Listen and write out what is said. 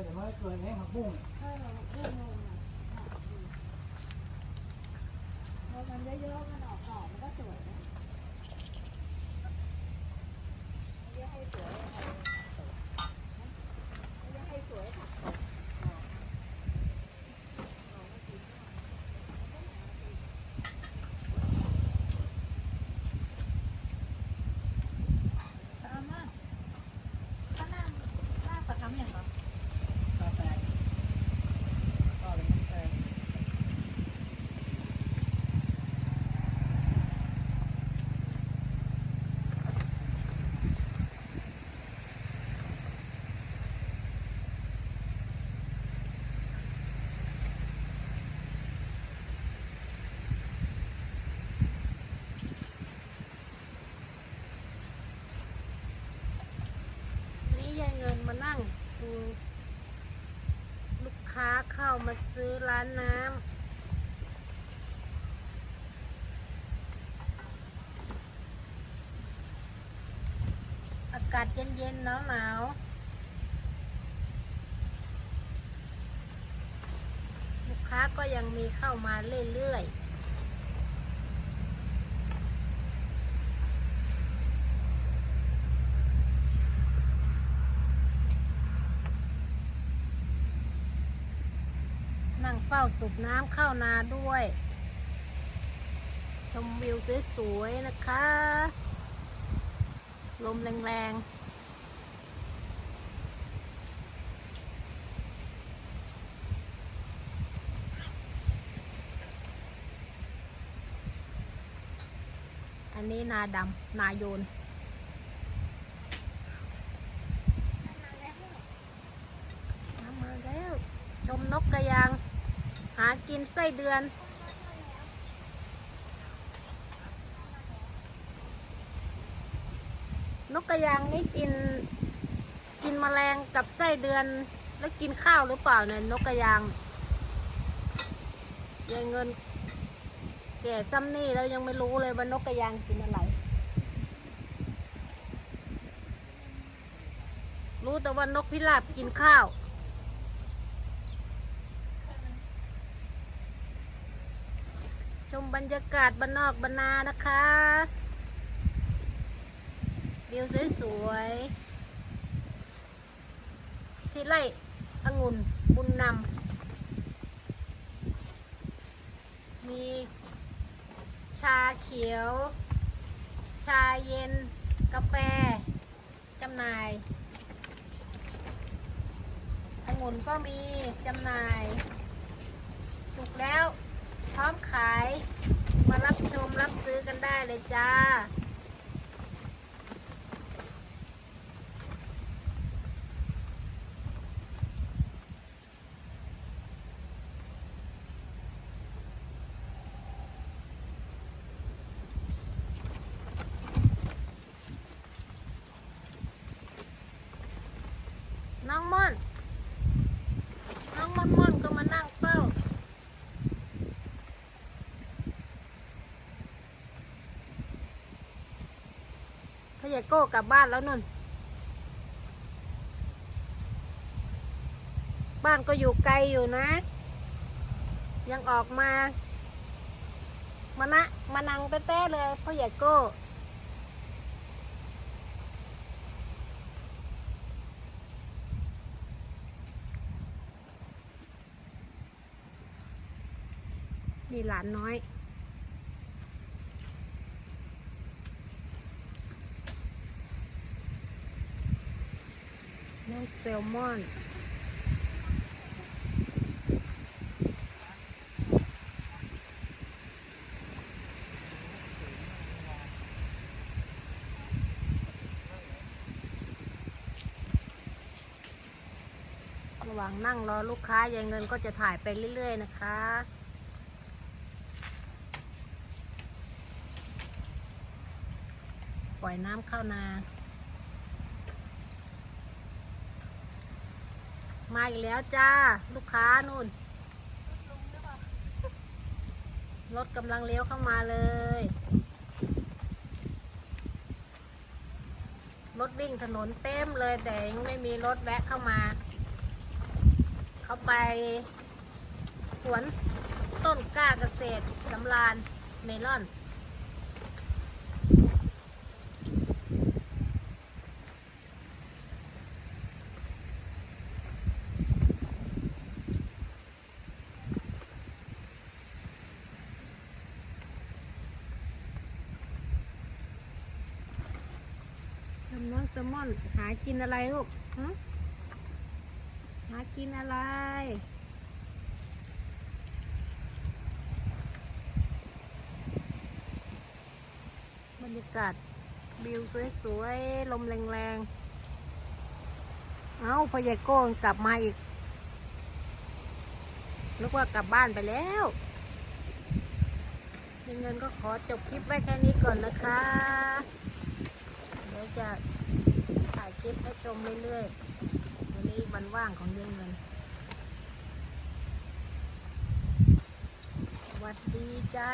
อแต่ว่าเกิดแห้งผักบุ้งเออเรื่องงงอะพอมันเยอะๆมันออกดอกมันก็สวยนะไม่ได้ให้สวยอะไรไม่ได้ให้สวยค่ะ ตามมาข้างหน้าหน้าประทับอย่างเหรอ ตาแตกก็เป็นน้ำแตก นี่ยายเงินมานั่งดู ลูกค้าเข้ามาซื้อร้านน้ำอากาศเย็นๆ หนาวหนาวๆลูกค้าก็ยังมีเข้ามาเรื่อยๆ นั่งเฝ้าสูบน้ำเข้านาด้วย ชมวิวสวยๆนะคะ ลมแรงๆอันนี้นาดำนาโยน น้ำมาแล้ว ชมนก กินไส้เดือน นกกระยางนี่กิน กินแมลงกับไส้เดือน แล้วกินข้าวหรือเปล่าเนี่ยนกกระยางยายเงิน แก่ซ้ำนี่แล้วยังไม่รู้เลยว่านกกระยางกินอะไรรู้แต่ว่านกพิราบกินข้าว ชมบรรยากาศบ้านนอกบ้านนานะคะวิวสวยๆที่ไร่องุ่นบุญนำมีชาเขียว ชาเย็น กาแฟจำหน่ายองุ่นก็มีจำหน่าย สุกแล้ว ร้อมขาย มารับชมรับซื้อกันได้เลยจ้า น้องม่อน น้องม่อนม่อนก็มานั่งเฝ้า พ่อใหญ่โก้กลับบ้านแล้วนุ่น บ้านก็อยู่ไกลอยู่นะ ยังออกมา มานะ มานั่งแต้ๆเลยพ่อใหญ่โก้นี่หลานน้อย น้องแซลมอนระหว่างนั่งรอลูกค้ายายเงินก็จะถ่ายไปเรื่อย ๆ นะคะปล่อยน้ำเข้านา มาอีกแล้วจ้า ลูกค้านู่น รถกำลังเลี้ยวเข้ามาเลย รถวิ่งถนนเต็มเลยแต่ยังไม่มีรถแวะเข้ามา เขาไปสวนต้นกล้าเกษตรสำราญเมลอน แซลมอน หากินอะไรลูกฮะหากินอะไร บรรยากาศวิวสวยๆ ลมแรงๆ เอาพอยายโก้กลับมาอีกนึกว่ากลับบ้านไปแล้วยังเงินก็ขอจบคลิปไว้แค่นี้ก่อนนะคะ เดี๋ยวจะถ่ายคลิปให้ช มเรื่อยๆ วันนี้วันว่างของเดือนเงินวัสดีจ้า